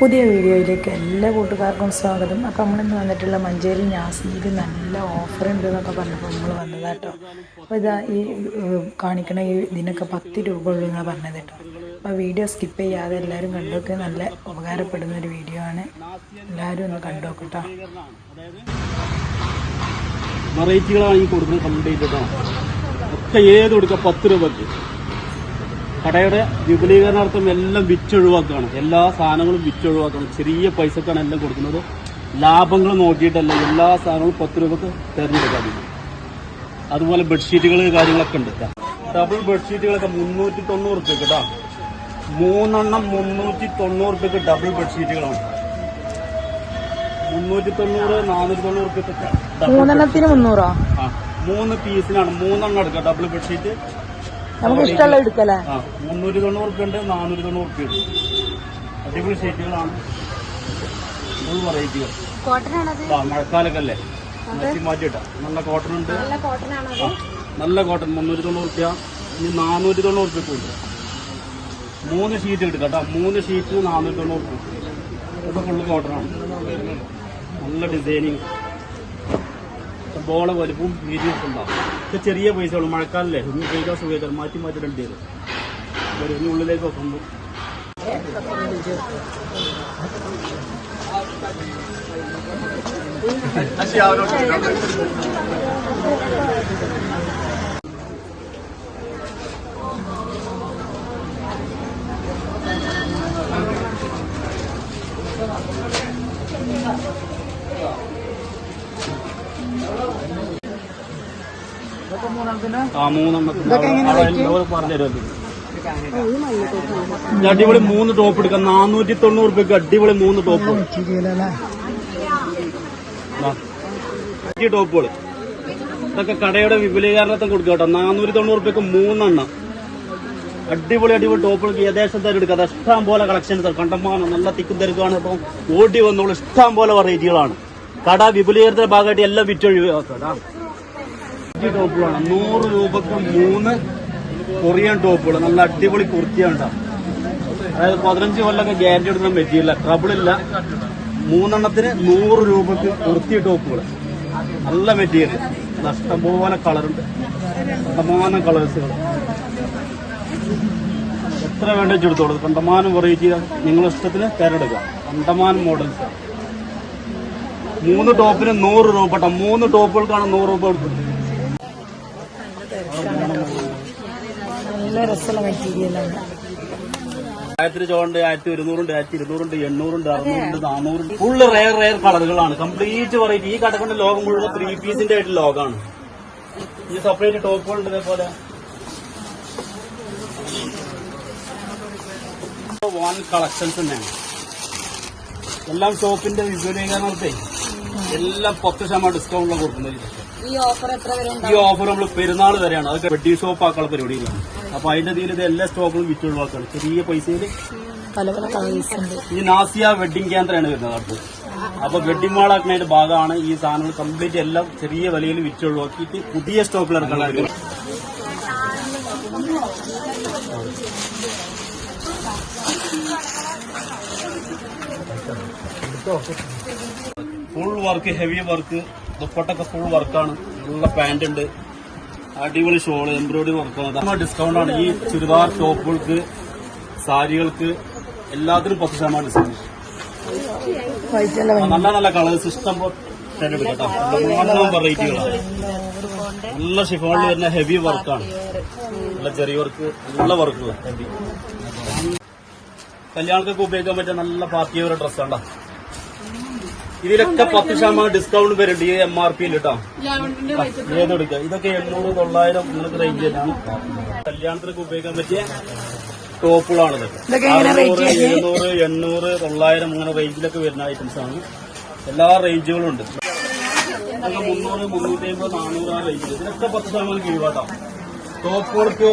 പുതിയ വീഡിയോയിലേക്ക് എല്ലാ കൂട്ടുകാർക്കും സ്വാഗതം. അപ്പോൾ നമ്മളിന്ന് വന്നിട്ടുള്ള മഞ്ചേരി നാസിയിൽ നല്ല ഓഫർ ഉണ്ട് എന്നൊക്കെ പറഞ്ഞപ്പോൾ നമ്മൾ വന്നതാട്ടോ. അപ്പോൾ ഇതാ ഈ കാണിക്കണ ഈ ഇതിനൊക്കെ പത്ത് രൂപ ഉള്ളൂ എന്നാണ് പറഞ്ഞത് കേട്ടോ. അപ്പോൾ വീഡിയോ സ്കിപ്പ് ചെയ്യാതെ എല്ലാവരും കണ്ടുവെക്ക് നല്ല ഉപകാരപ്പെടുന്ന ഒരു വീഡിയോ ആണ്. എല്ലാവരും ഒന്ന് കണ്ടോക്കട്ടോ വെറൈറ്റികളാണ് ഈ കൊടുക്കുന്നത് കംപ്ലീറ്റ് കേട്ടോ. ഒക്കെ ഏത് കൊടുക്കുക പത്ത് രൂപക്ക്? കടയുടെ വിപുലീകരണാർത്ഥം എല്ലാം വിറ്റൊഴിവാക്കുകയാണ്. എല്ലാ സാധനങ്ങളും വിറ്റൊഴിവാക്കുകയാണ്. ചെറിയ പൈസക്കാണ് എല്ലാം കൊടുക്കുന്നത്. ലാഭങ്ങൾ നോക്കിയിട്ടല്ല എല്ലാ സാധനങ്ങളും പത്ത് രൂപക്ക് തിരഞ്ഞെടുക്കാറുണ്ട് അതുപോലെ ബെഡ്ഷീറ്റുകൾ കാര്യങ്ങളൊക്കെ ഉണ്ട്. ഡബിൾ ബെഡ്ഷീറ്റുകളൊക്കെ മുന്നൂറ്റി തൊണ്ണൂറ് റുപ്യ കേട്ടോ. മൂന്നെണ്ണം മുന്നൂറ്റി തൊണ്ണൂറ് റുപ്യക്ക് ഡബിൾ ബെഡ്ഷീറ്റുകളാണ്. മുന്നൂറ്റി തൊണ്ണൂറ് നാനൂറ്റി തൊണ്ണൂറ് റുപ്യ മൂന്നെണ്ണത്തിന് മുന്നൂറോ? മൂന്ന് പീസിനാണ്. മൂന്നെണ്ണം എടുക്കുക ഡബിൾ ബെഡ്ഷീറ്റ് നമുക്ക് ഇഷ്ടമുള്ള എടുക്കല്ലേ? ആ മുന്നൂറ്റി തൊണ്ണൂറ് റുപ്യ ഉണ്ട് നാനൂറ്റി തൊണ്ണൂറ് റുപ്യ ഉണ്ട്. അടിപൊളി ഷീറ്റുകളാണ് ഫുൾ വെറൈറ്റികൾ ആ മഴക്കാലൊക്കെ അല്ലേ? മാറ്റി മാറ്റിയിട്ട നല്ല കോട്ടൺ ഉണ്ട്. നല്ല കോട്ടൺ മുന്നൂറ്റി തൊണ്ണൂറ് റുപ്യ. ഇനി നാനൂറ്റി തൊണ്ണൂറ് റുപ്യ ഉണ്ട് മൂന്ന് ഷീറ്റ് എടുക്കാം കേട്ടോ. മൂന്ന് ഷീറ്റ് നാനൂറ്റി തൊണ്ണൂറ് റുപ്യ. ഇതൊക്കെ ഫുള്ള് കോട്ടണാണ് നല്ല ഡിസൈനിങ് ബോള വലുപ്പവും വീഡിയോസ് ഉണ്ടാവും. ഇത് ചെറിയ പൈസകൾ മഴക്കാലല്ലേ? ഒന്ന് ഉപയോഗിക്കാൻ സുഖം മാറ്റി മാറ്റി രണ്ട് തരും ഒരു ഇനി ഉള്ളിലേക്ക് ആ മൂന്നെണ്ണത്തിന്. അടിപൊളി മൂന്ന് ടോപ്പ് എടുക്കാം. നാനൂറ്റി തൊണ്ണൂറ് രൂപയ്ക്ക് അടിപൊളി മൂന്ന് ടോപ്പ് ടോപ്പുകൾ ഇതൊക്കെ കടയുടെ വിപുലീകരണത്തെ കൊടുക്കുക കേട്ടോ. നാനൂറ്റി തൊണ്ണൂറ് രൂപയ്ക്ക് മൂന്നെണ്ണം. അടിപൊളി അടിപൊളി ടോപ്പുകൾക്ക് ഏകദേശം തരം എടുക്കുക അത് ഇഷ്ടം പോലെ കളക്ഷൻസ് കണ്ടമാനം നല്ല തിക്കും തിരക്കുമാണ് ഇപ്പം ഓടി വന്നോളൂ. ഇഷ്ടം പോലെ വെറൈറ്റികളാണ് കട വിപുലീകരണത്തിന്റെ ഭാഗമായിട്ട് എല്ലാം വിറ്റൊഴിവാക്കാം ഈ ടോപ്പുകളാണ്. നൂറ് രൂപക്ക് മൂന്ന് കൊറിയൻ ടോപ്പുകൾ. നല്ല അടിപൊളി കുർത്തിയാണ്. അതായത് പതിനഞ്ച് കൊല്ലൊക്കെ ഗ്യാരണ്ടി എടുക്കുന്ന മെറ്റീരിയൽ ട്രബിൾ ഇല്ല. മൂന്നെണ്ണത്തിന് നൂറ് രൂപക്ക് കുർത്തി ടോപ്പുകൾ. നല്ല മെറ്റീരിയൽ ഇഷ്ടംപോലെ കളറുണ്ട് കണ്ടമാനം കളേഴ്സുകൾ എത്ര വേണ്ട വെച്ചെടുത്തോളൂ കണ്ടമാനം വെറൈറ്റി നിങ്ങളുടെ ഇഷ്ടത്തിന് തിരഞ്ഞെടുക്കാം കണ്ടമാനം മോഡൽസ് മൂന്ന് ടോപ്പിന് നൂറ് രൂപ. മൂന്ന് ടോപ്പുകൾക്കാണ് നൂറ് രൂപ കൊടുക്കുന്നത്. നല്ല രസമുള്ള മെറ്റീരിയലാണ് ആയിരത്തി ചോണ്ട് ആയിരത്തി ഒരുന്നൂറുണ്ട് ആയിരത്തി ഇരുന്നൂറുണ്ട് എണ്ണൂറുണ്ട് അറുന്നൂറുണ്ട് നാനൂറുണ്ട് ഫുള്ള് റയർ റയർ കളറുകളാണ്. കംപ്ലീറ്റ് വെറൈറ്റി ഈ കടകൊണ്ട് ലോകം മുഴുവൻ ത്രീ പീസിന്റെ ആയിട്ട് ലോകമാണ് ഈ സെപ്പറേറ്റ് ടോപ്പുകളുണ്ട് ഇതേപോലെ. വൺ കളക്ഷൻസ് തന്നെയാണ്. എല്ലാം ഷോപ്പിന്റെ വിപുലീകരണത്തെ. എല്ലാം പത്ത് ശതമാനം ഡിസ്കൗണ്ടിലാണ് കൊടുക്കുന്നത്. ഈ ഓഫർ എത്ര വരെ ഈ ഓഫർ നമ്മൾ പെരുന്നാൾ വരെയാണ്. അതൊക്കെ വെഡ്ഡിംഗ് ഷോപ്പ് ആക്കാനുള്ള പരിപാടിയിലാണ് അപ്പൊ അതിന്റെ തീരെ ഇത് എല്ലാ സ്റ്റോക്കുകളും വിറ്റൊഴിവാക്കാണ് ചെറിയ പൈസയിൽ പല പല കളേഴ്സ് ഉണ്ട്. ഈ നാസിയ വെഡ്ഡിംഗ് കേന്ദ്രമാണ് വരുന്നത് അടുത്ത്. അപ്പൊ വെഡ്ഡിംഗ് മാൾ ആക്കുന്നതിന്റെ ഭാഗമാണ് ഈ സാധനങ്ങൾ കംപ്ലീറ്റ് എല്ലാം ചെറിയ വിലയിൽ വിറ്റൊഴിവാക്കിയിട്ട് പുതിയ സ്റ്റോക്കിൽ ഇറക്കാൻ ഫുൾ വർക്ക് ഹെവി വർക്ക് ദുപ്പട്ടൊക്കെ ഫുൾ വർക്കാണ് നല്ല പാന്റ് ഉണ്ട്. അടിപൊളി ഷോൾ എംബ്രോയിഡറി വർക്കാണ് ഡിസ്കൗണ്ട് ആണ്. ഈ ചുരിദാർ ടോപ്പുകൾക്ക് സാരികൾക്ക് എല്ലാത്തിനും പത്ത് ശതമാനം ഡിസ്കൗണ്ട് നല്ല നല്ല കളേഴ്സ് ഇഷ്ടം വെറൈറ്റികളാണ് നല്ല ഷിഫോണിൽ വരുന്ന ഹെവി വർക്കാണ് നല്ല ചെറിയ വർക്ക് നല്ല വർക്കുകൾ ഹെവി കല്യാണങ്ങൾക്ക് ഉപയോഗിക്കാൻ പറ്റിയ നല്ല പാർട്ടി വെയർ ഡ്രസ് ഉണ്ടോ ഇതിലൊക്കെ പത്ത് ശതമാനം ഡിസ്കൗണ്ട് വരുന്നുണ്ട് ഈ എം ആർ പിയിൽ കേട്ടോ ഏതെടുക്കുക ഇതൊക്കെ എണ്ണൂറ് തൊള്ളായിരം നിങ്ങൾക്ക് റേഞ്ച് തന്നെയാണ് കല്യാണത്തിനൊക്കെ ഉപയോഗിക്കാൻ പറ്റിയ ടോപ്പുകളാണ് അറുന്നൂറ് എഴുന്നൂറ് എണ്ണൂറ് തൊള്ളായിരം അങ്ങനെ റേഞ്ചിലൊക്കെ വരുന്ന ഐറ്റംസ് ആണ്. എല്ലാ റേഞ്ചുകളും ഉണ്ട്. മുന്നൂറ് മുന്നൂറ്റി അമ്പത് നാനൂറ് ആ റേഞ്ച് ഇതിനൊക്കെ പത്ത് ശതമാനം കിഴിവാട്ടോ ടോപ്പുകൾക്ക്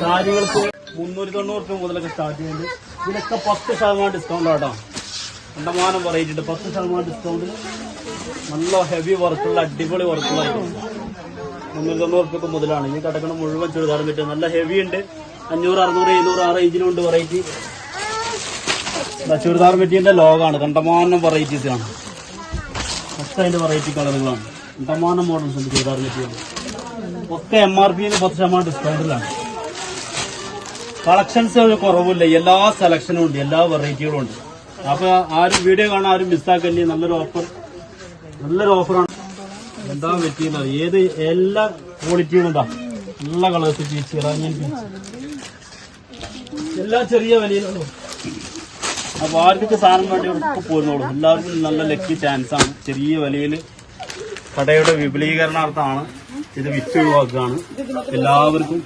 സാരികൾക്ക് മുന്നൂറ്റി തൊണ്ണൂറ് രൂപ മുതലൊക്കെ സ്റ്റാർട്ട് ചെയ്യുന്നുണ്ട്. ഇതിനൊക്കെ പത്ത് ശതമാനം ഡിസ്കൗണ്ട് ആട്ടോ. കണ്ടമാനം വെറൈറ്റി ഉണ്ട് പത്ത് ശതമാനം ഡിസ്കൗണ്ട് നല്ല ഹെവി വർക്കുള്ള അടിപൊളി വർക്കുള്ള മുന്നൂറ്റി തൊണ്ണൂറ് രൂപ മുതലാണ്. ഈ കിടക്കണ മുഴുവൻ ചുരിദാറും പറ്റും. നല്ല ഹെവി ഉണ്ട് അഞ്ഞൂറ് അറുന്നൂറ് എഴുന്നൂറ് ആ റേഞ്ചിലുണ്ട് വെറൈറ്റി ദാ ചുരിദാർ മെറ്റീരിയലിന്റെ ലോഗാണ് കണ്ടമാനം വെറൈറ്റീസ് ആണ്. ഒക്കെ അതിന്റെ വെറൈറ്റി കളറുകളാണ്. കണ്ടമാനം മോഡൽസ് ഉണ്ട് ചുരിദാർ മെറ്റീരിയൽ. ഒക്കെ എം ആർ പിന്ന് പത്ത് ശതമാനം ഡിസ്കൗണ്ടിലാണ് കളക്ഷൻസ് കുറവില്ല എല്ലാ സെലക്ഷനും ഉണ്ട്. എല്ലാ വെറൈറ്റികളും ഉണ്ട്. അപ്പൊ ആരും വീഡിയോ കാണാൻ ആരും മിസ്സാക്കല്ലേ? നല്ലൊരു ഓഫർ നല്ലൊരു ഓഫറാണ് എന്താ പറ്റിയത് ഏത് എല്ലാ ക്വാളിറ്റിയും എന്താ നല്ല കളേഴ്സ് പീച്ച് പീച്ച് എല്ലാ ചെറിയ വിലയിലുള്ളൂ അപ്പൊ ആർക്കൊക്കെ സാധനം വേണ്ടി ഒക്കെ പോരുന്നോളൂ. എല്ലാവർക്കും നല്ല ലക്കി ചാൻസ് ആണ്. ചെറിയ വിലയിൽ കടയുടെ വിപുലീകരണാർത്ഥമാണ് ഇത് വിറ്റ് ഒഴിവാക്കുകയാണ്. എല്ലാവർക്കും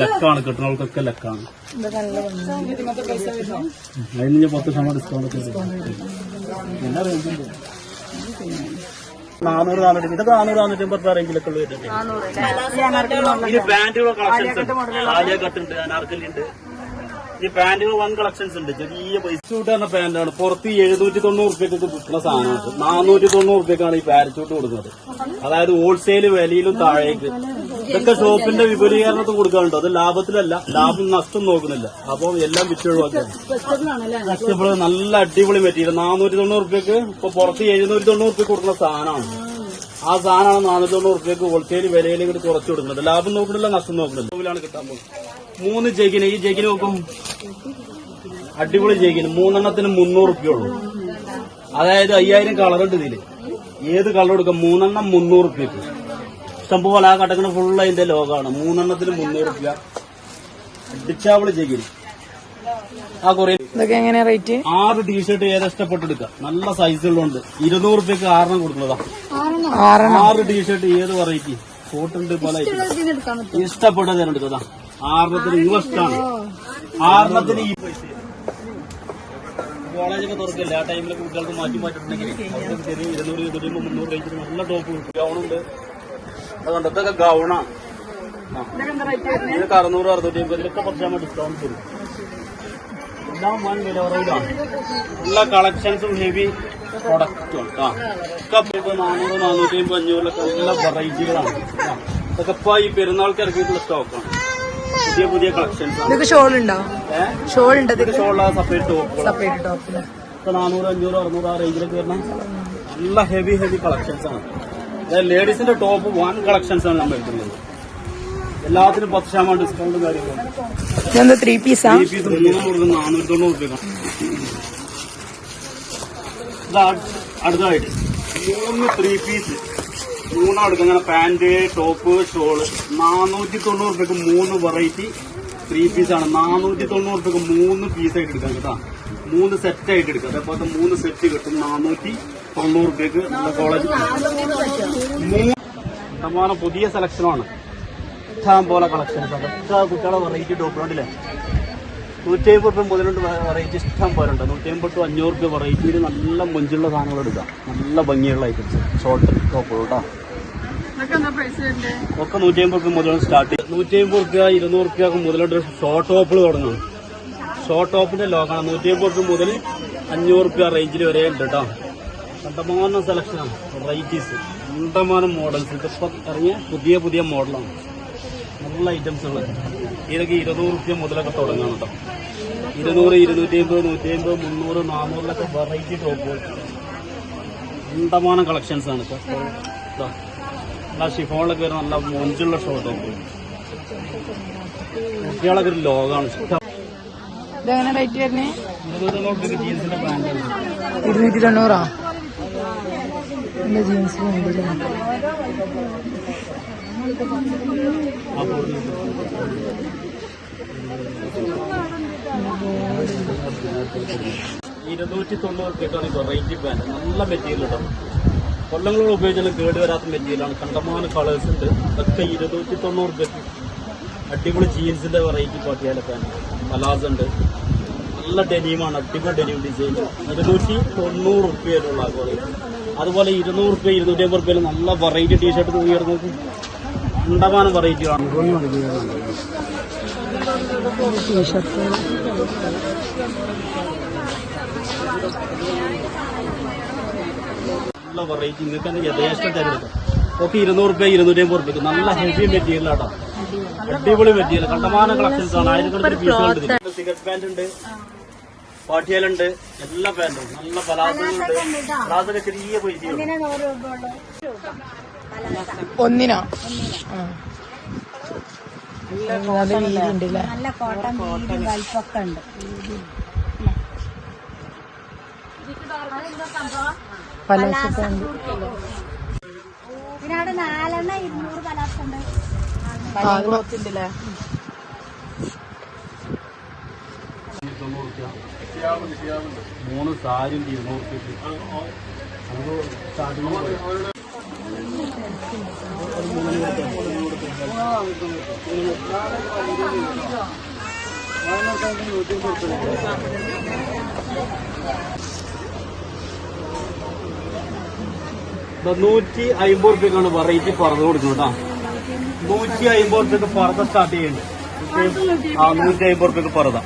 ലക്കാണ് കിട്ടുന്നവർക്കൊക്കെ ലക്കാണ്. അതിന് ഞാൻ പത്ത് ശതമാനം ഡിസ്കൗണ്ട് ഒക്കെ. എല്ലാ. നാനൂറ് നാനൂറ്റി ഇതൊക്കെ നാനൂറ് നാനൂറ്റി അമ്പത് റേഞ്ചിലൊക്കെ ഉള്ള ഈ പാന്റുകൾ കളക്ഷൻസ് ഉണ്ട്. ഉണ്ട് ഈ പാന്റുകൾ വൺ കളക്ഷൻസ് ഉണ്ട്. ചെറിയ പൈസ. ചൂട്ട് എന്ന പാന്റാണ് പുറത്ത് എഴുന്നൂറ്റി തൊണ്ണൂറ് റുപ്യക്ക് വിൽക്കുന്ന സാധനമാണ്. നാനൂറ്റി തൊണ്ണൂറ് റുപ്യക്കാണ് ഈ പാരച്ചൂട്ട് കൊടുക്കുന്നത്. അതായത് ഹോൾസെയിൽ വിലയിലും താഴേക്ക്. ഇതൊക്കെ ഷോപ്പിന്റെ വിപുലീകരണത്തിന് കൊടുക്കാറുണ്ട്. അത് ലാഭത്തിലല്ല. ലാഭം നഷ്ടം നോക്കുന്നില്ല. അപ്പൊ എല്ലാം വിറ്റൊഴിവാക്കുകയാണ് കഷ്ടപ്പെട് നല്ല അടിപൊളി മെറ്റീരിയൽ നാനൂറ്റി തൊണ്ണൂറ് റുപ്യക്ക് ഇപ്പൊ പുറത്ത് എഴുന്നൂറ്റി തൊണ്ണൂറ് റുപ്യ കൊടുക്കുന്ന സാധനമാണ്. ആ. സാധനമാണ് നാനൂറ്റി തൊണ്ണൂറ് റുപ്യക്ക് ഹോൾസെയിൽ വിലയിൽ ഇങ്ങോട്ട് കുറച്ച് കൊടുക്കുന്നത്. ലാഭം നോക്കുന്നില്ല നഷ്ടം നോക്കുന്നില്ല. കിട്ടാൻ പോകുന്നത്. മൂന്ന് ജെഗിന് ഈ ജെഗിന് നോക്കും. അടിപൊളി ജെഗിന് മൂന്നെണ്ണത്തിന് മുന്നൂറ് റുപ്യ ഉള്ളൂ. അതായത് അയ്യായിരം കളർ ഉണ്ട് ഇതിൽ. ഏത് കളർ കൊടുക്കാം? മൂന്നെണ്ണം മുന്നൂറ് റുപ്യക്ക്. ഇഷ്ടംപോലെ ആ കടക്കണ ഫുൾ അതിന്റെ ലോകമാണ് മൂന്നെണ്ണത്തിന് മുന്നൂറ് റുപ്യ. അടിച്ചാവൾ ചെയ്യും. ആ കുറേ ഇതൊക്കെ എങ്ങനെയാ റേറ്റ് ആറ് ടീഷർട്ട് ഏതാ ഇഷ്ടപ്പെട്ടെടുക്കാം നല്ല സൈസുകളുണ്ട് ഇരുന്നൂറ് റുപ്യക്ക് ആറെണ്ണം കൊടുക്കുന്നതാ. ആറ് ടീഷർട്ട് ഏത് വെറൈറ്റി കോട്ടുണ്ട് പല ഇഷ്ടപ്പെട്ട തരം തിരഞ്ഞെടുക്കതാ ആറെണ്ണത്തിന് നിങ്ങൾ ഇഷ്ടമാണ് ആറെണ്ണത്തിന് ഈ പൈസ. കോളേജൊക്കെ തുറക്കില്ല? ആ ടൈമിൽ കുട്ടികൾക്ക് മാറ്റി ചെറിയ ഇരുന്നൂറ് ഇരുന്നൂറ്റി മുന്നൂറ് നല്ല ടോപ്പ് ഗൗണുണ്ട് അതുകൊണ്ട് ഇതൊക്കെ ഗൗണാണ് ആ. ഇതിനൊക്കെ അറുന്നൂറ് അറുന്നൂറ്റി അമ്പത് ഇതിലൊക്കെ പത്ത് ശതമാനം ഡിസ്കൗണ്ട് തരും. എല്ലാം വൻ വില കുറവിലാണ്. എല്ലാ കളക്ഷൻസും ഹെവി പ്രൊഡക്റ്റും ആ. ഒക്കെ നാനൂറ് നാനൂറ്റി അമ്പത് അഞ്ഞൂറിലൊക്കെ എല്ലാ വെറൈറ്റികളാണ്. ഇതൊക്കെ ഇപ്പൊ ഈ പെരുന്നാൾക്ക് ഇറക്കിയിട്ടുള്ള സ്റ്റോക്കാണ് പുതിയ പുതിയ കളക്ഷൻസ് ഷോൾ ഉണ്ടോ? ഷോൾ ഉണ്ട് ഇതൊക്കെ? ഷോളുള്ള സെപ്പറേറ്റ് സെപ്പറേറ്റ് ടോപ്പ് ഇപ്പൊ നാനൂറ് അഞ്ഞൂറ് അറുന്നൂറ് ആ റേഞ്ചിലൊക്കെ വരുന്ന നല്ല ഹെവി ഹെവി കളക്ഷൻസ് ആണ്. ലേഡീസിന്റെ ടോപ്പ് വൺ കളക്ഷൻസ് ആണ് നമ്മൾ എടുക്കുന്നത്. എല്ലാത്തിനും പത്ത് ശതമാനം ഡിസ്കൗണ്ടും കാര്യങ്ങളും. ത്രീ പീസ് ത്രീ പീസ് മൂന്ന് കൊടുക്കുന്ന നാനൂറ്റി തൊണ്ണൂറ് രൂപ അടുത്തതായിട്ട്. മൂന്ന് ത്രീ പീസ് മൂന്നാം അങ്ങനെ പാന്റ് ടോപ്പ് ഷോൾ നാനൂറ്റി തൊണ്ണൂറ് രൂപക്ക് മൂന്ന് വെറൈറ്റി ത്രീ പീസാണ് നാനൂറ്റി തൊണ്ണൂറ് രൂപക്ക് മൂന്ന് പീസായിട്ട് എടുക്കാം കേട്ടോ. മൂന്ന് സെറ്റ് ആയിട്ട് എടുക്കാം തന്നെ മൂന്ന് സെറ്റ് കിട്ടും. നാനൂറ്റി തൊണ്ണൂറ് രൂപയ്ക്ക് നമ്മുടെ കോളേജ് മൂന്ന് ശതമാനം പുതിയ സെലക്ഷനാണ് ഇഷ്ടം പോലെ കളക്ഷൻസ് അതൊക്കെ കുട്ടികളെ വെറൈറ്റി ടോപ്പിലുണ്ടല്ലേ നൂറ്റി അമ്പത് റുപ്യ മുതലുണ്ട് വെറൈറ്റി ഇഷ്ടം പോലെ ഉണ്ട്. നൂറ്റി അമ്പത് ടു അഞ്ഞൂറ് രൂപ വെറൈറ്റിയിൽ നല്ല മൊഞ്ചുള്ള സാധനങ്ങൾ എടുക്കാം നല്ല ഭംഗിയുള്ള ഐറ്റംസ് ഷോർട്ട് ടോപ്പുകൾ കേട്ടോ ഒക്കെ നൂറ്റി അമ്പത് റുപ്യ മുതൽ സ്റ്റാർട്ട് ചെയ്യും. നൂറ്റി അമ്പത് റുപ്യ ഇരുന്നൂറ് റുപ്യ മുതലുണ്ട് ഷോർട്ട് ടോപ്പുകൾ തുടങ്ങും. ഷോർട്ട് ടോപ്പിന്റെ ലോക്കാണ് നൂറ്റി റുപ്യ മുതൽ അഞ്ഞൂറ് റുപ്യ റേഞ്ചിൽ വരെ ഉണ്ട് കേട്ടോ കണ്ടമാനം സെലക്ഷനാണ് വെറൈറ്റീസ് കണ്ടമാനം മോഡൽസ് ഇതിപ്പം ഇറങ്ങിയ പുതിയ പുതിയ മോഡലാണ് നല്ല ഐറ്റംസ് ഉള്ളത്. ഇതൊക്കെ ഇരുന്നൂറ് റുപ്യ മുതലൊക്കെ തുടങ്ങാണ് കേട്ടോ ഇരുന്നൂറ് ഇരുന്നൂറ്റി അമ്പത് നൂറ്റി അമ്പത് മുന്നൂറ് നാനൂറിലൊക്കെ വെറൈറ്റി ടോപ്പുകൾ കണ്ടമാനം കളക്ഷൻസ് ആണ് കേട്ടോ. നല്ല ഷിഫോണിലൊക്കെ വരുന്ന നല്ല മൊഞ്ചുള്ള ഷോ ടോപ്പ് കുട്ടികളൊക്കെ ഒരു ലോകമാണ് ഇതെങ്ങനെ റേറ്റ് വരുന്നേ? ഇരുന്നൂറ്റി തൊണ്ണൂറോ എന്റെ അപ്പോൾ ഇരുന്നൂറ്റി തൊണ്ണൂറ് റുപ്യക്കാണ് ഈ റേറ്റ് പാന്റ് നല്ല മെറ്റീരിയൽ ഇടാം കൊല്ലങ്ങളോട് ഉപയോഗിച്ചാലും കേട് വരാത്ത മെറ്റീരിയലാണ് കണ്ടമാനം കളേഴ്സ് ഉണ്ട്. അതൊക്കെ ഇരുന്നൂറ്റി തൊണ്ണൂറ് റുപ്യക്ക് അടിപൊളി ജീൻസിന്റെ വെറൈറ്റി പട്ടിയാല പലാസ് ഉണ്ട്. നല്ല ഡെനിയുമാണ് അടിപൊളി ഡെനിയും ഡിസൈൻ ഇരുന്നൂറ്റി തൊണ്ണൂറ് റുപ്യയിലുള്ള അതുപോലെ ഇരുന്നൂറ് റുപ്യ ഇരുന്നൂറ്റി അമ്പത് റുപ്യയിൽ നല്ല വെറൈറ്റി ടീഷർട്ട് തൂക്കിയിടുന്നത് കണ്ടമാനം വെറൈറ്റിയാണ് ടീഷർട്ട് നല്ല വെറൈറ്റി നിങ്ങൾക്ക് യഥേഷ്ടം തരുന്നത് ഒക്കെ ഇരുന്നൂറ് റുപ്യ ഇരുന്നൂറ്റി അമ്പത് റുപ്യക്ക് നല്ല ഹെവി മെറ്റീരിയൽ ആട്ടോ. അടിപൊളി മെറ്റീരിയൽ കണ്ടമാന കളക്ഷൻസ് ആണ് ആയിരക്കണക്കിന് സിഗരറ്റ് പാന്റ് ഉണ്ട്. പാട്ടിയാലുണ്ട്. എല്ലാ പാന്റും നല്ല പലാസൊക്കെ ചെറിയ പൈസ ഒന്നിനോ? നല്ല കോട്ടൺ വീതി വലിപ്പൊക്കെ ഉണ്ട്. പലാസൊക്കെ ഉണ്ട്. പിന്നെ അവിടെ നാലെണ്ണ ഇരുന്നൂറ് പലാസുണ്ട് മൂന്ന് ഇരുന്നൂറ്. നൂറ്റി അമ്പത് റുപ്യക്കാണ് വെറൈറ്റി പറഞ്ഞു കൊടുക്കുന്നത് കേട്ടോ. നൂറ്റി അമ്പത് റുപ്യക്ക് പറത സ്റ്റാർട്ട് ചെയ്യുന്നുണ്ട് ആ നൂറ്റി അമ്പത് റുപ്യക്ക് പറത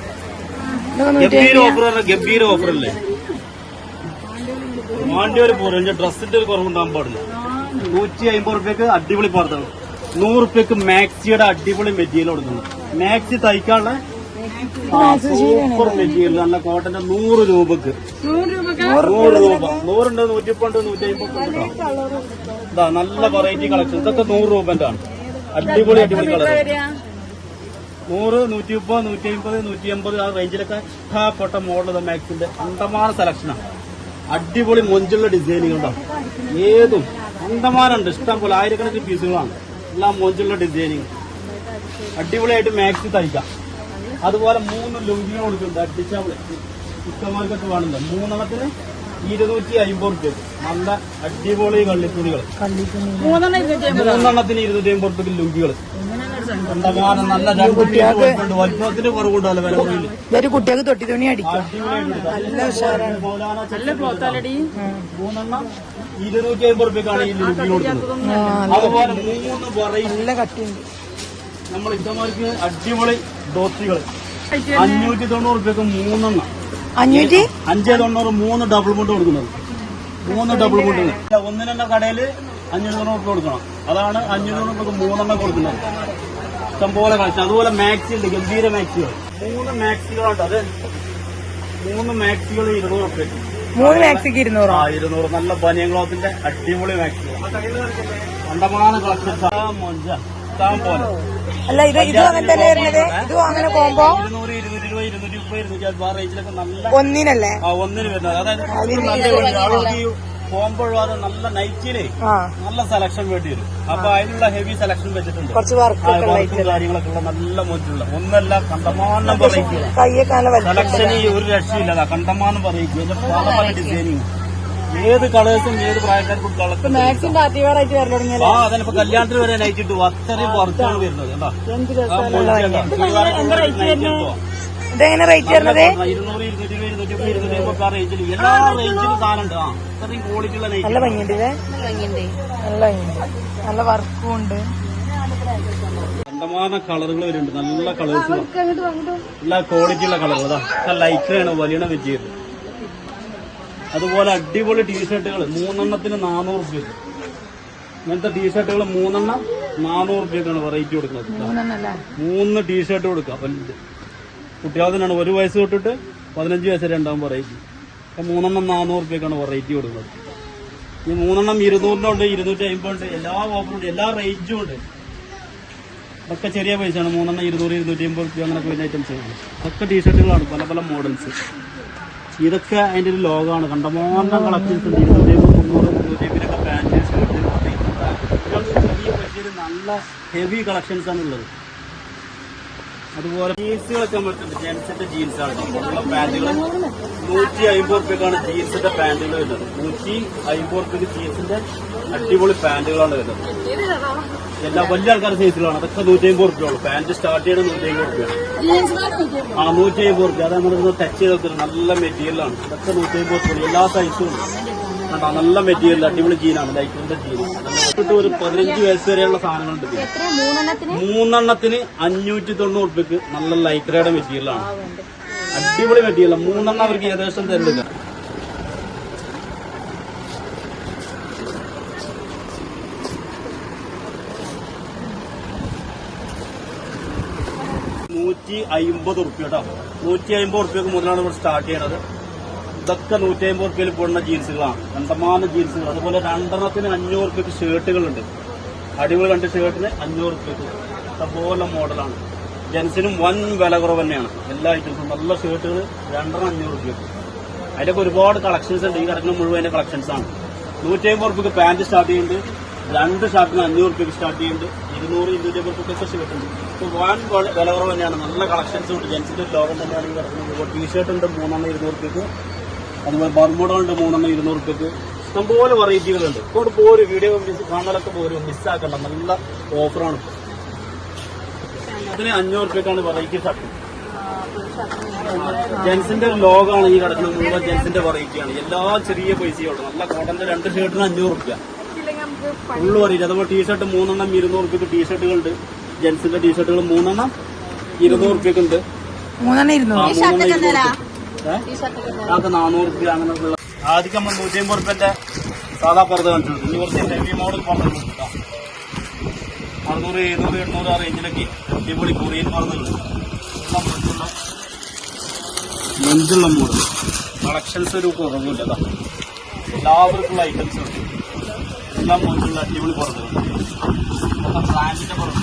ഗംഭീര പറഞ്ഞ ഗംഭീര ഒരു പോരും. എന്റെ ഡ്രസ്സിന്റെ ഒരു കുറവുണ്ടാകാൻ പാടില്ല നൂറ്റി അമ്പത് റുപ്യക്ക് അടിപൊളി പറത നൂറ് റുപ്യക്ക് മാക്സിയുടെ അടിപൊളി മെറ്റീരിയൽ കൊടുക്കുന്നു. മാക്സി തയ്ക്കാനുള്ള സൂപ്പർ മെറ്റീരിയൽ. നല്ല കോട്ടന്റെ നൂറ് രൂപക്ക്. നൂറ് രൂപ. നൂറുണ്ട് നൂറ്റിപ്പണ്ട് നൂറ്റി അമ്പത് ഇതാ നല്ല വെറൈറ്റി കളക്ഷൻ. ഇതൊക്കെ നൂറ് രൂപന്റെ ആണ് അടിപൊളി അടിപൊളി കളർ നൂറ് നൂറ്റി മുപ്പത് നൂറ്റി അമ്പത് നൂറ്റി അമ്പത് ആ റേഞ്ചിലൊക്കെ ഇഷ്ടപ്പെട്ട മോഡൽ മാക്സിന്റെ അന്തമാന സെലക്ഷനാണ് അടിപൊളി മൊഞ്ചുള്ള ഉണ്ടാവും ഏതും. അന്തമാനുണ്ട്. ഇഷ്ടം പോലെ ആയിരക്കണക്കിന് പീസുകളാണ്. എല്ലാം മൊഞ്ചുള്ള ഡിസൈനിങ് അടിപൊളിയായിട്ട് മാക്സി തയ്ക്കാം. അതുപോലെ മൂന്ന് ലുങ്കികൾ കൊടുക്കുന്നുണ്ട്. അടിച്ചാൽ ഇഷ്ടമാർക്കൊക്കെ വേണമെന്ന് മൂന്നെണ്ണത്തിന് ഇരുന്നൂറ്റി അമ്പത് റുപ്യ. നല്ല അടിപൊളി കള്ളിത്തുണികൾ. മൂന്നെണ്ണത്തിന് ഇരുന്നൂറ്റി അമ്പത് റുപ്യ ലുങ്കികൾ. നല്ല രണ്ട് കുട്ടികൾക്ക് വലിപ്പത്തിന് കുറവുണ്ടല്ലോ വില കുറവില്ല ഇതൊരു കുട്ടികൾക്ക് തൊട്ടി തുണി അടിക്കും. മൂന്നെണ്ണം ഇരുന്നൂറ്റി അമ്പത് റുപ്യക്കാണ് ഈ ലുങ്കി കൊടുക്കുന്നത് അതുപോലെ മൂന്ന് നല്ല കട്ടിയുണ്ട്. നമ്മൾ ഇത്തമാർക്ക് അടിപൊളി ഡോത്തികൾ അഞ്ഞൂറ്റി തൊണ്ണൂറ് റുപ്യക്ക് മൂന്നെണ്ണം. അഞ്ഞൂറ്റി? അഞ്ചേ തൊണ്ണൂറ് മൂന്ന് ഡബിൾ മുണ്ട് കൊടുക്കുന്നത്. മൂന്ന് ഡബിൾ മുണ്ട് ഒന്നിനെണ്ണ കടയിൽ അഞ്ഞൂറ് രൂപ റുപ്യ കൊടുക്കണം. അതാണ് അഞ്ഞൂറ് രൂപ മൂന്നെണ്ണം കൊടുക്കുന്നത്. ഇഷ്ടംപോലെ കളക്ഷൻ അതുപോലെ മാക്സി ഉണ്ട് ഗംഭീര മാക്സികൾ മൂന്ന് മാക്സികളുണ്ട് അത് മൂന്ന് മാക്സികൾ ഇരുന്നൂറ് ഉറപ്പ് മൂന്ന് മാക്സിക്ക് ഇരുന്നൂറ്? ആ ഇരുന്നൂറ്. നല്ല ബനിയൻ ക്ലോത്തിന്റെ അടിപൊളി മാക്സികൾ കണ്ടമാനം കളക്ഷൻ മൊഞ്ച. ഇഷ്ടം പോലെ. അല്ല ഇത് ഇത് അങ്ങനെ തന്നെ വരുന്നത്? ഇതും അങ്ങനെ പോകുമ്പോ ഇരുന്നൂറ് ഇരുന്നൂറ്റി ഇരുപത് ഇരുന്നൂറ്റി മുപ്പത് ഇരുന്നൂറ്റി അറുപത് ആ റേഞ്ചിലൊക്കെ നല്ല ഒന്നിനല്ലേ? ആ ഒന്നിന് വരുന്നത്. അതായത് കൂടുതൽ നല്ല വേണ്ടി ആളുകൾക്ക് ഈ പോകുമ്പോഴും അത് നല്ല നൈറ്റിലേ നല്ല സെലക്ഷൻ വേണ്ടി വരും. അപ്പൊ അതിനുള്ള ഹെവി സെലക്ഷൻ വെച്ചിട്ടുണ്ട്. വർക്ക് കാര്യങ്ങളൊക്കെ ഉള്ള നല്ല മോറ്റുള്ള ഒന്നല്ല കണ്ടമാനം ഒരു രക്ഷയില്ല കണ്ടമാനം അതിന്റെ പല പല ഡിസൈനിങ് ഏത് കളേഴ്സും ഏത് പ്രായക്കാർക്കും ആ അതന്നെ. ഇപ്പൊ കല്യാണത്തിന് വരെ നയിച്ചിട്ട് ഇട്ടു അത്രയും പുറത്താണ് വരുന്നത്. കണ്ടോ? ഇതെങ്ങനെ റേറ്റ് വരുന്നത് നല്ല നൈറ്റ് ഭംഗിയുണ്ട് ഇതേ? നല്ല ഭംഗിയുണ്ട്. നല്ല വർക്കും ഉണ്ട്. കണ്ടമാന കളറുകൾ വരുന്നുണ്ട്. നല്ല കളേഴ്സ് നല്ല ക്വാളിറ്റി ഉള്ള കളറുകൾ അതാ ലൈറ്റാണ് വലിയ വെച്ചത് അതുപോലെ അടിപൊളി ടീഷർട്ടുകൾ മൂന്നെണ്ണത്തിന് നാനൂറ് റുപ്യ ഇങ്ങനത്തെ ടീഷർട്ടുകൾ മൂന്നെണ്ണം നാനൂറ് റുപ്യക്കാണ് വെറൈറ്റി കൊടുക്കുന്നത്. മൂന്ന് ടീഷർട്ട് കൊടുക്കുക കുട്ടികൾക്കാണ് ഒരു വയസ്സ് തൊട്ടിട്ട് പതിനഞ്ച് വയസ്സ് വരെ ഉണ്ടാകും വെറൈറ്റി അപ്പം മൂന്നെണ്ണം നാനൂറ് റുപ്യക്കാണ് വെറൈറ്റി കൊടുക്കുന്നത്. ഈ മൂന്നെണ്ണം ഇരുന്നൂറിനുണ്ട് ഉണ്ട് ഇരുന്നൂറ്റി അമ്പതുണ്ട് എല്ലാ ഓഫറും ഉണ്ട് എല്ലാ റേഞ്ചും ഉണ്ട്. ഇതൊക്കെ ചെറിയ പൈസയാണ് മൂന്നെണ്ണം ഇരുന്നൂറ് ഇരുന്നൂറ്റി അമ്പത് റുപ്യ അങ്ങനെ വരുന്ന ഐറ്റംസ് ആണ്. ഇതൊക്കെ ടീഷർട്ടുകളാണ് പല പല മോഡൽസ് ഇതൊക്കെ അതിന്റെ ഒരു ലോകമാണ്. കണ്ടമാനം കളക്ഷൻസ് ഉണ്ട്. ഇരുന്നൂറ്റി അമ്പത് മുന്നൂറ് മുന്നൂറ്റി അമ്പതിനൊക്കെ പാന്റ് ഷർട്ട് നല്ല ഹെവി കളക്ഷൻസ് ആണ് ഉള്ളത്. അതുപോലെ ജീൻസുകളൊക്കെ നമ്മൾ ജെൻസിന്റെ ജീൻസാണ്. ഉള്ള പാന്റുകൾ നൂറ്റി അമ്പത് റുപ്യക്കാണ് ജീൻസിന്റെ പാന്റുകൾ വരുന്നത്. നൂറ്റി അമ്പത് റുപ്യക്ക് ജീൻസിന്റെ അടിപൊളി പാന്റുകളാണ് വരുന്നത്. എല്ലാ വലിയ ആൾക്കാരുടെ സൈസിലാണ് അതൊക്കെ നൂറ്റി അമ്പത് റുപ്യ ഉള്ളൂ. പാന്റ് സ്റ്റാർട്ട് ചെയ്യുന്നത് നൂറ്റി അമ്പത് റുപ്യ. ആ നൂറ്റി അമ്പത് റുപ്യ. അത് നമ്മളിന്ന് ടച്ച് ചെയ്ത് നോക്കുന്നത് നല്ല മെറ്റീരിയലാണ് അതൊക്കെ നൂറ്റി അമ്പത് റുപ്യ എല്ലാ സൈസും കണ്ടോ? നല്ല മെറ്റീരിയൽ അടിപൊളി ജീനാണ്. ലൈറ്റിന്റെ ജീൻ ഒരു പതിനഞ്ച് വയസ്സ് വരെയുള്ള സാധനങ്ങളുണ്ട് മൂന്നെണ്ണത്തിന്? അഞ്ഞൂറ്റി തൊണ്ണൂറ് റുപ്യക്ക് നല്ല ലൈക്രയുടെ മെറ്റീരിയലാണ് അടിപൊളി മെറ്റീരിയൽ മൂന്നെണ്ണം അവർക്ക് ഏകദേശം തരുന്നില്ല നൂറ്റി അമ്പത് ഉറുപ്പ്യ കേട്ടോ. നൂറ്റി അമ്പത് ഉറുപ്പ്യക്ക് മുതലാണ് ഇവിടെ സ്റ്റാർട്ട് ചെയ്യണത്. ഇതൊക്കെ നൂറ്റി അമ്പത് റുപ്യയിൽ പോകുന്ന ജീൻസുകളാണ്. രണ്ടമാന ജീൻസുകൾ. അതുപോലെ രണ്ടെണ്ണത്തിന് അഞ്ഞൂറ് റുപ്യക്ക് ഷർട്ടുകളുണ്ട്. അടിപൊളി കണ്ട ഷർട്ടിന് അഞ്ഞൂറ് റുപ്യക്ക് അതുപോലെ മോഡലാണ്. ജെൻസിനും വൻ വില കുറവ് തന്നെയാണ്. എല്ലാ ഐറ്റംസും നല്ല ഷർട്ടുകൾ രണ്ടെണ്ണം അഞ്ഞൂറ് റുപ്യക്ക് അതിലൊക്കെ ഒരുപാട് കളക്ഷൻസ് ഉണ്ട്. ഈ കടക്കുന്ന മുഴുവൻ അതിന്റെ കളക്ഷൻസ് ആണ്. നൂറ്റി അമ്പത് റുപ്യക്ക് പാന്റ് സ്റ്റാർട്ട് ചെയ്യുന്നുണ്ട്. രണ്ട് ഷർട്ടിന് അഞ്ഞൂറ് റുപ്യക്ക് സ്റ്റാർട്ട് ചെയ്യുന്നുണ്ട്. ഇരുന്നൂറ് ഇരുന്നൂറ്റി അമ്പത് റുപ്യക്ക് ഷർട്ട് ഉണ്ട് ഇപ്പോൾ വൻ വില കുറവ് തന്നെയാണ്. നല്ല കളക്ഷൻസ് ഉണ്ട്. ജെൻസിന്റെ ലോകം തന്നെയാണ് ഈ കിടക്കുന്നത് ടീഷർട്ട് ഉണ്ട് മൂന്നെണ്ണം ഇരുന്നൂറ് റുപ്യക്ക് അതുപോലെ ബർമുടകളുടെ മൂന്നെണ്ണം ഇരുന്നൂറ് റുപ്യക്ക് ഇഷ്ടംപോലെ വെറൈറ്റികളുണ്ട്. ഇപ്പോൾ പോരും വീഡിയോ കാണലൊക്കെ പോരും മിസ്സാക്കണ്ട നല്ല ഓഫറാണ് ഇപ്പോൾ അതിന് അഞ്ഞൂറ് റുപ്യക്കാണ് വെറൈറ്റി ഷർട്ട് ജെൻസിന്റെ ഒരു ലോഗാണ് ഈ കിടക്കുന്നത്. മുഴുവൻ ജെൻസിന്റെ വെറൈറ്റിയാണ് എല്ലാ ചെറിയ പൈസയുള്ളൂ നല്ല കോട്ടന്റെ രണ്ട് ഷർട്ടിന് അഞ്ഞൂറ് റുപ്യ ഫുള്ള് വെറൈറ്റി അതുപോലെ ടീഷർട്ട് മൂന്നെണ്ണം ഇരുന്നൂറ് റുപ്യക്ക് ടീഷർട്ടുകളുണ്ട് ജെൻസിന്റെ ടീഷർട്ടുകൾ മൂന്നെണ്ണം ഇരുന്നൂറ്. റുപ്യക്കുണ്ട് മൂന്നെണ്ണം ഇരുന്നൂറ്? അതൊക്കെ നാനൂറ് രൂപ അങ്ങനെയുള്ള ആദ്യം നമ്മൾ നൂറ്റി അമ്പത് സാധാ പുറത്ത് കണ്ടിട്ടുണ്ട്. ഇനി കുറച്ച് ഹെവി മോഡൽ പുറത്ത് കിട്ടാം അറുന്നൂറ് എഴുന്നൂറ് എണ്ണൂറ് ആ റേഞ്ചിലൊക്കെ അടിപൊളി കൊറിയൻ മറന്നുകൾ നെഞ്ചുള്ള മോഡൽ കളക്ഷൻസ് ഒരു കുറവില്ല എല്ലാവർക്കുള്ള ഐറ്റംസ് ഉണ്ട്. എല്ലാം മോഡലുള്ള അടിപൊളി പുറത്തുകൾ ബ്രാൻഡിന്റെ പുറത്ത്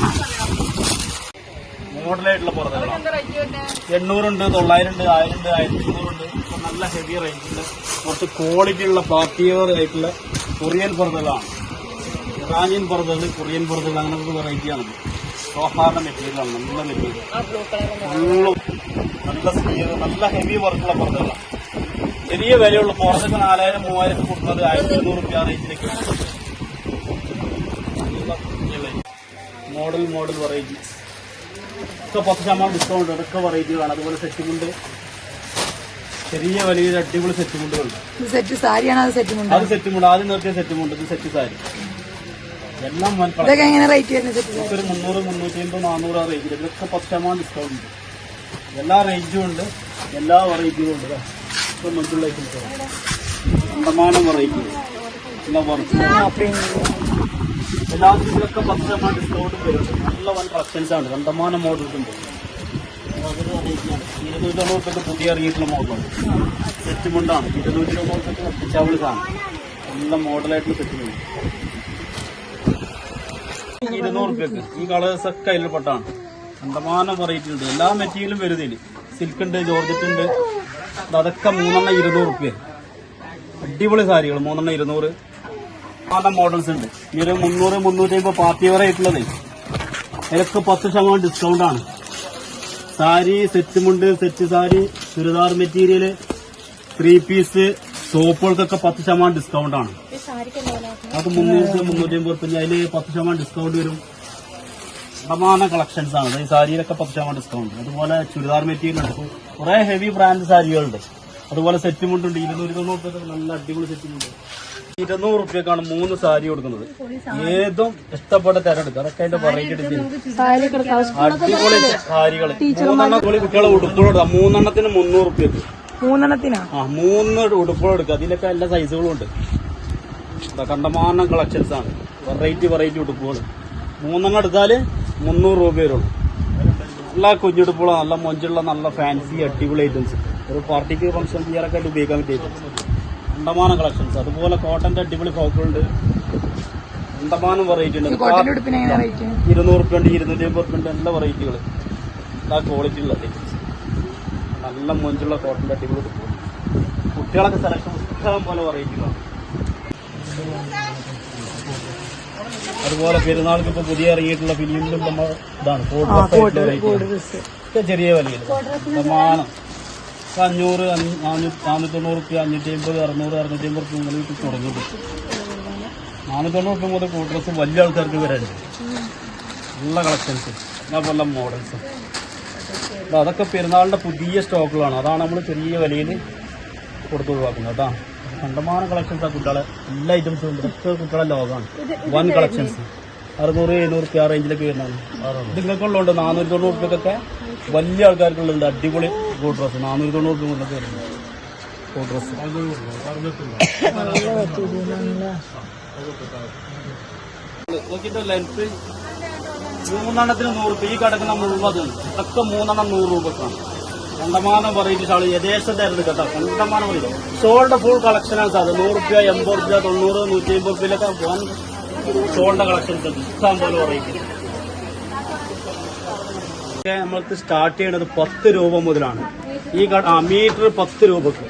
മോഡലായിട്ടുള്ള പുറത്തുകളാണ്. എണ്ണൂറുണ്ട് തൊള്ളായിരം ഉണ്ട് ആയിരം ഉണ്ട് ആയിരത്തി ഇരുന്നൂറുണ്ട് നല്ല ഹെവി റേഞ്ച് കുറച്ച് ക്വാളിറ്റി ഉള്ള പാർട്ടിയർ ആയിട്ടുള്ള കൊറിയൻ പുറത്തുകളാണ്. ഇറാനിയൻ പുറത്തുകൾ കൊറിയൻ പുറത്തുകൾ അങ്ങനത്തെ വെറൈറ്റിയാണ് സോഹാറിന്റെ മെറ്റീരിയലാണ് നല്ല മെറ്റീരിയൽ നല്ല നല്ല സ്പീഡ് നല്ല ഹെവി വർക്കുള്ള പുറത്തുകളാണ്. ചെറിയ വിലയുള്ള പുറത്തൊക്കെ നാലായിരം മൂവായിരം കൊടുക്കുന്നത് ആയിരത്തി ഇരുന്നൂറ് റുപ്യ റേഞ്ചിലേക്ക് മോഡൽ മോഡൽ വെറൈറ്റി ഒക്കെ പത്ത് ശതമാനം ഡിസ്കൗണ്ട് അതൊക്കെ വെറൈറ്റികളാണ് അതുപോലെ സെറ്റുമുണ്ട് ചെറിയ വലിയ അടിപൊളി സെറ്റുമുണ്ടുകളുണ്ട് സെറ്റ് സാരിയാണ്? അത് സെറ്റ് മുണ്ട് അത് ആദ്യം നിർത്തിയ സെറ്റുമുണ്ട് ഇത് സെറ്റ് സാരി. എല്ലാം വൻ കളക്ഷൻ. ഇതൊക്കെ എങ്ങനെ റേറ്റ് വരുന്നത് സെറ്റ് ഇതൊക്കെ ഒരു മുന്നൂറ് മുന്നൂറ്റി അമ്പത് നാനൂറ് ആ റേഞ്ചിൽ ഇതൊക്കെ പത്ത് ശതമാനം ഡിസ്കൗണ്ട് ഉണ്ട്. എല്ലാ റേഞ്ചും ഉണ്ട്. എല്ലാ വെറൈറ്റികളും ഉണ്ട് ഇപ്പൊ മറ്റുള്ള ഐറ്റംസ് ശതമാനം വെറൈറ്റി എല്ലാം വർക്ക് എല്ലാത്തിനും ഇതിലൊക്കെ പത്ത് ശതമാനം ഡിസ്കൗണ്ട് വരുന്നുണ്ട് നല്ല വൻ കളക്ഷൻസ് ആണ്. കണ്ടമാനം മോഡൽ ഉണ്ട് ഇരുന്നൂറ്റി തൊണ്ണൂറ് തൊട്ട് പുതിയ ഇറങ്ങിയിട്ടുള്ള മോഡലാണ് സെറ്റ് മുണ്ടാണ് ഇരുന്നൂറ്റി തൊണ്ണൂറ് തൊട്ട് ഒപ്പിച്ചാവിളി സാധനം നല്ല മോഡലായിട്ടുള്ള സെറ്റ് മുണ്ട്. ഇരുന്നൂറ് റുപ്യക്ക് ഈ കളേഴ്സൊക്കെ അതിൽ പെട്ടാണ്. കണ്ടമാനം വെറൈറ്റി ഉണ്ട് എല്ലാ മെറ്റീരിയലും വരുന്നില്ല സിൽക്ക് ഉണ്ട് ജോർജറ്റ് ഉണ്ട്. അതൊക്കെ മൂന്നെണ്ണം ഇരുന്നൂറ് റുപ്യ അടിപൊളി സാരികൾ മൂന്നെണ്ണം ഇരുന്നൂറ്. പല മോഡൽസ് ഉണ്ട്. ഇതിൽ മുന്നൂറ് മുന്നൂറ്റി അമ്പത് പാർട്ടി വരെ ആയിട്ടുള്ളത്. ഇതൊക്കെ പത്ത് ശതമാനം ഡിസ്കൗണ്ട് ആണ്. സാരി സെറ്റ് മുണ്ട് set sari churidar material three piece സോപ്പുകൾക്കൊക്കെ പത്ത് ശതമാനം ഡിസ്കൗണ്ട് ആണ്. അത് മുന്നൂറ്റി മുന്നൂറ്റി അമ്പത് റുപ്യ അതിൽ പത്ത് ശതമാനം ഡിസ്കൗണ്ട് വരും. ശതമാന കളക്ഷൻസ് ആണ്. ഈ സാരിയിലൊക്കെ പത്ത് ശതമാനം ഡിസ്കൗണ്ട് അതുപോലെ ചുരിദാർ മെറ്റീരിയൽ ഉണ്ട്. കുറെ ഹെവി ബ്രാൻഡ് സാരികളുണ്ട്. അതുപോലെ സെറ്റ് മുണ്ടുണ്ട്. ഇരുന്നൂറ്റി തൊണ്ണൂറ് നല്ല അടിപൊളി സെറ്റ് മുണ്ട്. ഇരുന്നൂറ് റുപ്യക്കാണ് മൂന്ന് സാരി കൊടുക്കുന്നത്. ഏതും ഇഷ്ടപ്പെട്ട തിരഞ്ഞെടുക്കുക അതൊക്കെ അതിന്റെ ഡിസൈൻ അടിപൊളി സാരികൾ. മൂന്നെണ്ണം കുട്ടികളെ ഉടുപ്പുകൾ മൂന്നെണ്ണത്തിന് മുന്നൂറ് റുപ്യക്ക് മൂന്നെണ്ണത്തിനാ? ആ മൂന്ന് ഉടുപ്പുകൾ എടുക്കുക അതിലൊക്കെ എല്ലാ സൈസുകളും ഉണ്ട്. കണ്ടമാനം കളക്ഷൻസ് ആണ്. വെറൈറ്റി വെറൈറ്റി ഉടുപ്പുകൾ മൂന്നെണ്ണം എടുത്താൽ മുന്നൂറ് രൂപ വരുള്ളൂ. നല്ല കുഞ്ഞുടുപ്പുള്ള നല്ല മൊഞ്ചുള്ള നല്ല ഫാൻസി അടിപൊളി ഐറ്റംസ് ഒരു പാർട്ടിക്ക് ഫംഗ്ഷൻ ചെയ്യാറൊക്കെ ആയിട്ട് ഉപയോഗിക്കാൻ പറ്റിയ കണ്ടമാനം കളക്ഷൻസ് അതുപോലെ കോട്ടന്റെ അടിപൊളി ഫ്രോക്കുകളുണ്ട് അണ്ടമാനം വെറൈറ്റി ഉണ്ട്. ഇരുന്നൂറ് റുപ്യ ഉണ്ട് ഇരുന്നൂറ്റി അമ്പത് റുപ്യ ഉണ്ട് എല്ലാ വെറൈറ്റികൾ എല്ലാ ക്വാളിറ്റി ഉള്ള ഐറ്റംസ് നല്ല മൊഞ്ചുള്ള കോട്ടന്റെ അടിപൊളി കുട്ടികളൊക്കെ സെലക്ഷൻ ഇഷ്ടം പോലെ വെറൈറ്റികളാണ് അതുപോലെ പെരുന്നാൾക്ക് ഇപ്പൊ പുതിയ ഇറങ്ങിയിട്ടുള്ള ഫിലിമിലും നമ്മൾ ഇതാണ്. ചെറിയ വലിയ സമാനം അഞ്ഞൂറ് അഞ്ഞൂ- നാനൂറ്റി തൊണ്ണൂറ് റുപ്യ അഞ്ഞൂറ്റി അമ്പത് അറുന്നൂറ് അറുന്നൂറ്റി അമ്പത് റുപ്യ മുതൽ ഇത് തുടങ്ങിയിട്ട്. നാനൂറ്റി തൊണ്ണൂറ് റുപ്യ മുതൽ കൂട്ടർസ് വലിയ ആൾക്കാർക്ക് വരാനുണ്ട് നല്ല കളക്ഷൻസ് അതേപോലെ മോഡൽസ് അതൊക്കെ പെരുന്നാളിന്റെ പുതിയ സ്റ്റോക്കുകളാണ്. അതാണ് നമ്മൾ ചെറിയ വിലയിൽ കൊടുത്തു ഒഴിവാക്കുന്നത്. കേട്ടോ കണ്ടമാനം കളക്ഷൻസ് ആ കുട്ടികളെ. എല്ലാ ഐറ്റംസും ഉണ്ട്. ഇതൊക്കെ കുട്ടികളെ ലോകമാണ്. വൺ കളക്ഷൻസ് അറുന്നൂറ് എഴുന്നൂറ് റുപ്യ ആ റേഞ്ചിലൊക്കെ വരുന്നതാണ്. ഇത് നിങ്ങൾക്കുള്ളതുണ്ട് നാനൂറ്റി തൊണ്ണൂറ് റുപ്യക്കൊക്കെ വലിയ ആൾക്കാർക്കുള്ളുണ്ട് അടിപൊളി കോട്ട് ഡ്രസ്സ് നാനൂറ്റി തൊണ്ണൂറ് വരുന്നത്. Coat dress. നോക്കിയിട്ട് ലെൻസ് മൂന്നെണ്ണത്തിന് നൂറ് രൂപ ഈ കിടക്കുന്ന മുഴുവതും ഇതൊക്കെ മൂന്നെണ്ണം നൂറ് രൂപക്കാണ്. കണ്ടമാനം വെറൈറ്റി ഷാൾ യഥേഷ്ടം തരുന്നത് കേട്ടോ. കണ്ടമാനം പറയും ഷോളിന്റെ ഫുൾ കളക്ഷനാണ് സാർ നൂറ് രൂപ എൺപത് രൂപ തൊണ്ണൂറ് നൂറ്റി അമ്പത് രൂപയിലൊക്കെ ഷോളിന്റെ കളക്ഷൻസ് ഉണ്ട് ഇഷ്ടം പോലെ വെറൈറ്റി ഒക്കെ നമ്മൾക്ക് സ്റ്റാർട്ട് ചെയ്യണത് പത്ത് രൂപ മുതലാണ്. ഈ ആ മീറ്റർ പത്ത് രൂപക്ക്.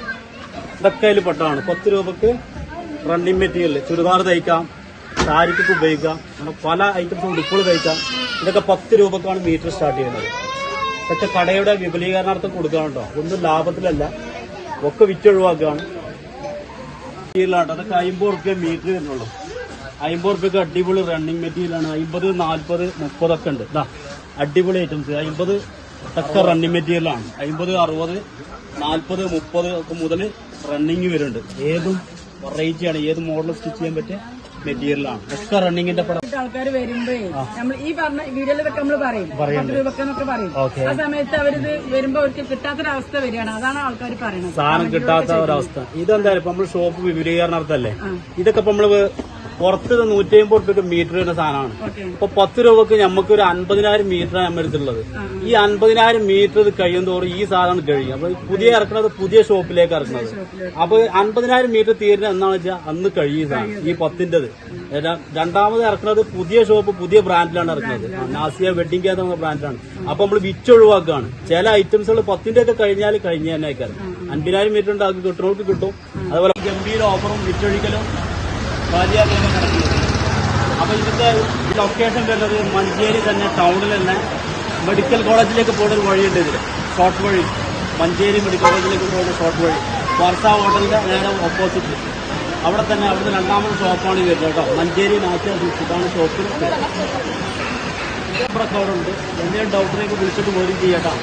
ഇതൊക്കെ അതിൽ പെട്ടതാണ്. പത്ത് രൂപക്ക് റണ്ണിങ് മെറ്റീരിയൽ ചുരിദാർ തയ്ക്കാം സാരിക്കൊക്കെ ഉപയോഗിക്കാം അങ്ങനെ പല ഐറ്റംസ് ഉടുപ്പുകൾ തയ്ക്കാം. ഇതൊക്കെ പത്ത് രൂപക്കാണ് മീറ്റർ സ്റ്റാർട്ട് ചെയ്യുന്നത്. പക്ഷെ കടയുടെ വിപുലീകരണാർത്ഥം കൊടുക്കുകയാണ് കേട്ടോ ഒന്നും ലാഭത്തിലല്ല. ഒക്കെ വിറ്റൊഴിവാക്കുകയാണ് മെറ്റീരിയലാണ് അതൊക്കെ അമ്പത് റുപ്യ മീറ്റർ വരുന്നുള്ളൂ. അമ്പത് റുപ്യക്ക് അടിപൊളി റണ്ണിങ് മെറ്റീരിയലാണ് അമ്പത് നാൽപ്പത് മുപ്പതൊക്കെ ഉണ്ട്. ഇതാ അടിപൊളി ഐറ്റംസ് അമ്പത് ഒക്കെ റണ്ണിങ് മെറ്റീരിയലാണ് അമ്പത് അറുപത് നാൽപ്പത് മുപ്പത് ഒക്കെ മുതൽ റണ്ണിങ് വരുന്നുണ്ട്. ഏതും വെറൈറ്റിയാണ് ഏത് മോഡൽ സ്റ്റിച്ച് ചെയ്യാൻ പറ്റിയ മെറ്റീരിയലാണ് ഒക്കെ റണ്ണിങ്ങിന്റെ പടം. ആൾക്കാർ വരുമ്പോ നമ്മൾ ഈ പറഞ്ഞ വീഡിയോയിലൊക്കെ നമ്മൾ പറയും. പത്ത് രൂപക്കെന്നൊക്കെ പറയും. ആ സമയത്ത് അവരിത് വരുമ്പോ അവർക്ക് കിട്ടാത്തൊരവസ്ഥ വരികയാണ്. അതാണ് ആൾക്കാർ പറയുന്നത്. സാധനം കിട്ടാത്ത ഒരവസ്ഥ. ഇതെന്തായാലും നമ്മൾ ഷോപ്പ് വിപുലീകരണാർത്ഥല്ലേ? ഇതൊക്കെ നമ്മൾ നമ്മൾ പുറത്ത് നൂറ്റി അമ്പത് റുപ്യക്ക് മീറ്റർ വരുന്ന സാധനമാണ്. അപ്പൊ ഇപ്പൊ പത്ത് രൂപക്ക് നമുക്ക് ഒരു അൻപതിനായിരം മീറ്റർ നമ്മൾ എടുത്തിട്ടുള്ളത് ഈ അൻപതിനായിരം മീറ്റർ ഇത് കഴിയും തോറും ഈ സാധനം കഴിയും. അപ്പൊ പുതിയ ഇറക്കുന്നത് പുതിയ ഷോപ്പിലേക്ക് ഇറക്കുന്നത് അപ്പൊ അൻപതിനായിരം മീറ്റർ തീരുന്ന എന്നാന്ന് വെച്ചാൽ അന്ന് കഴിയും സാധനം. ഈ പത്തിന്റെത്. രണ്ടാമത് ഇറക്കുന്നത് പുതിയ ഷോപ്പ് പുതിയ ബ്രാൻഡിലാണ് ഇറക്കുന്നത് നാസിയ വെഡിങ് കേന്ദ്ര ബ്രാൻഡാണ് ബ്രാൻഡിലാണ് അപ്പൊ നമ്മൾ വിറ്റൊഴിവാക്കുകയാണ് ചില ഐറ്റംസ് പത്തിന്റെ ഒക്കെ കഴിഞ്ഞാൽ കഴിഞ്ഞ തന്നെ ആയിക്കാരം. അൻപതിനായിരം മീറ്റർ ഉണ്ടാക്കി കിട്ടുന്നവർക്ക് കിട്ടും. അതുപോലെ ഗംഭീര ഓഫറും വിറ്റൊഴിക്കലും. ബാലിയാക്കലും നടക്കുന്നത് അപ്പൊ ഇതിന്റെ ലൊക്കേഷൻ വരുന്നത് മഞ്ചേരി തന്നെ ടൗണിൽ തന്നെ മെഡിക്കൽ കോളേജിലേക്ക് പോകുന്ന ഒരു വഴിയുണ്ട് ഇതിൽ ഷോർട്ട് വഴി. മഞ്ചേരി മെഡിക്കൽ കോളേജിലേക്ക് പോകുന്ന ഷോർട്ട് വഴി. വർഷ ഹോട്ടലിന്റെ നേരെ ഓപ്പോസിറ്റ് അവിടെ തന്നെ അവിടുന്ന് രണ്ടാമത് ഷോപ്പാണ് വരുന്നത് കേട്ടോ. മഞ്ചേരി നാച്ചുറൽ ഡിസ്ട്രിക്റ്റാണ് ഷോപ്പിൽ ഉണ്ട്. എന്തെങ്കിലും ഡൗട്ടിലേക്ക് വിളിച്ചിട്ട് പോലും ചെയ്യട്ടോ